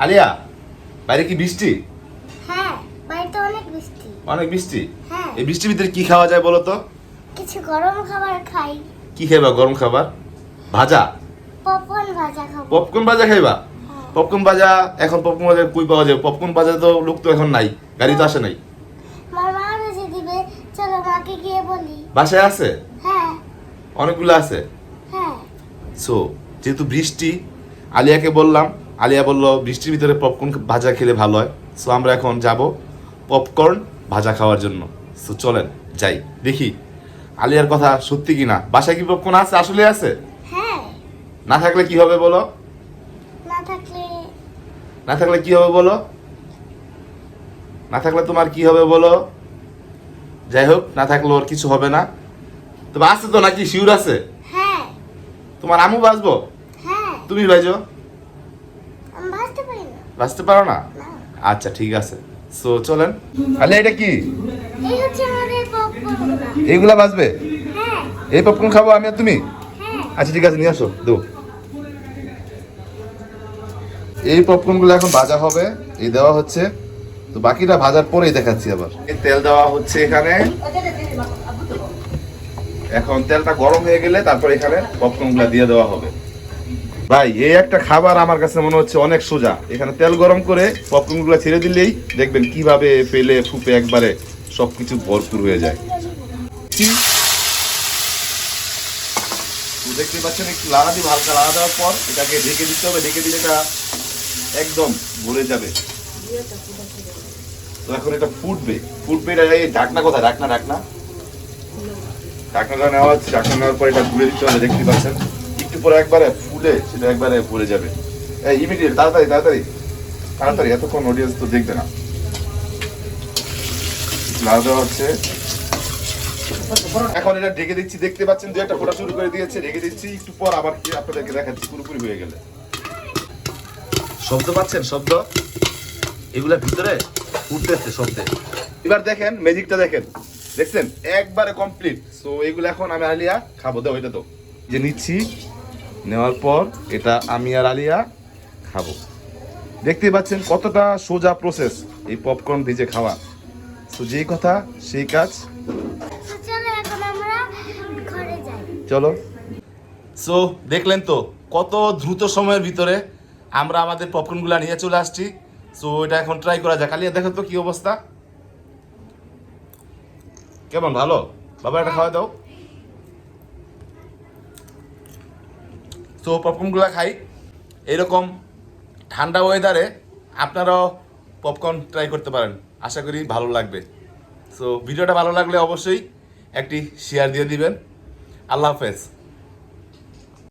আলিয়া বাইরে কি বৃষ্টি? হ্যাঁ অনেক বৃষ্টি। অনেক বৃষ্টি? হ্যাঁ। এই বৃষ্টির ভিতরে কি খাওয়া যায় বলো তো? কিছু গরম খাবার খাই। কি খাইবা গরম খাবার? ভাজা? পপকর্ন ভাজা খাব। পপকর্ন ভাজা খাইবা? হ্যাঁ। পপকর্ন ভাজা এখন পপকর্ন ভাজা কই পাওয়া যাবে পপকর্ন ভাজা তো লোক তো এখন নাই গাড়ি তো আসে নাই। মার মা দিবে চলো মাকে গিয়ে বলি। বাসায় আছে? হ্যাঁ। অনেকগুলো আছে? হ্যাঁ। সো যেহেতু বৃষ্টি আলিয়াকে বললাম আলিয়া বলল বৃষ্টির ভিতরে পপকর্ন ভাজা খেলে ভালো হয়। সো আমরা এখন যাব পপকর্ন ভাজা খাওয়ার জন্য। সো চলেন যাই। দেখি আলিয়ার কথা সত্যি কি না বাসায় কি পপকর্ন আছে? আসলে আছে? হ্যাঁ। না থাকলে কি হবে বলো? না থাকলে না থাকলে কি হবে বলো? না থাকলে তোমার কি হবে বলো? যাই হোক না থাকলে ওর কিছু হবে না। তবে আছে তো নাকি? শিউর আছে? হ্যাঁ। তোমার আমু বাঁচবো হ্যাঁ। তুমি বাজো? বাঁচতে পারো না? আচ্ছা ঠিক আছে। সো চলেন। আলে, এটা কি? এইগুলা হ্যাঁ এই পপকর্ন খাব আমি আর তুমি? আচ্ছা ঠিক আছে, নিয়ে আসো, দো। এই পপকর্নগুলো এখন ভাজা হবে। এই দেওয়া হচ্ছে। তো বাকিটা ভাজার পরেই দেখাচ্ছি আবার। তেল দেওয়া হচ্ছে এখানে। এখন তেলটা গরম হয়ে গেলে তারপর এখানে পপকর্নগুলো দিয়ে দেওয়া হবে। ভাই, এই একটা খাবার আমার কাছে মনে হচ্ছে অনেক সোজা। এখানে তেল গরম করে পপকর্নগুলো ছেড়ে দিলেই দেখবেন কীভাবে পেলে ফুপে একবারে সবকিছু ভরপুর হয়ে যায়। দেখতে পাচ্ছেন, একটু লাড়া দিব হালকা লাড়া দেওয়ার পর এটাকে ঢেকে দিতে হবে। ঢেকে দিলে এটা একদম ভরে যাবে। তো এখন এটা ফুটবে। ফুটবে এটা এই ঢাকনা কোথায়? ঢাকনা ঢাকনা? ঢাকনাটা নেওয়া হচ্ছে। ঢাকনা নেওয়ার পর এটা ঘুরে দিতে হবে, দেখতে পাচ্ছেন? পরে একবারে ফুলে সেটা একবারে ভরে যাবে। এই ইমিডিয়েট তাড়াতাড়ি তাড়াতাড়ি। তাড়াতাড়ি এতক্ষণ অডিয়েন্স তো দেখবে না। লাড়া দেওয়া হচ্ছে। এখন এটা ঢেকে দিচ্ছি দেখতে পাচ্ছেন যে একটা ফোটা শুরু করে দিয়েছে ঢেকে দিচ্ছি। একটু পর আবার কি আপনাদেরকে দেখাচ্ছি পুরোপুরি হয়ে গেলে। শব্দ পাচ্ছেন শব্দ? এগুলা ভিতরে উঠতেছে শব্দে। এবার দেখেন ম্যাজিকটা দেখেন। দেখছেন? একবারে কমপ্লিট সো এগুলো এখন আমি আলিয়া খাব দাও এটা তো। যে নিচ্ছি নেওয়ার পর এটা আমি আর আলিয়া খাব। দেখতেই পাচ্ছেন কতটা সোজা প্রসেস এই পপকর্ন ভিজে খাওয়া। তো যেই কথা সেই কাজ। চলো সো দেখলেন তো কত দ্রুত সময়ের ভিতরে আমরা আমাদের পপকর্নগুলো নিয়ে চলে আসছি। সো এটা এখন ট্রাই করা যাক। আলিয়া দেখো তো কি অবস্থা। কেমন ভালো? বাবা এটা খাওয়া দাও। সো পপকর্নগুলো খাই। এরকম ঠান্ডা ওয়েদারে আপনারাও পপকর্ন ট্রাই করতে পারেন। আশা করি ভালো লাগবে। সো ভিডিওটা ভালো লাগলে অবশ্যই একটি শেয়ার দিয়ে দিবেন। আল্লাহ হাফেজ।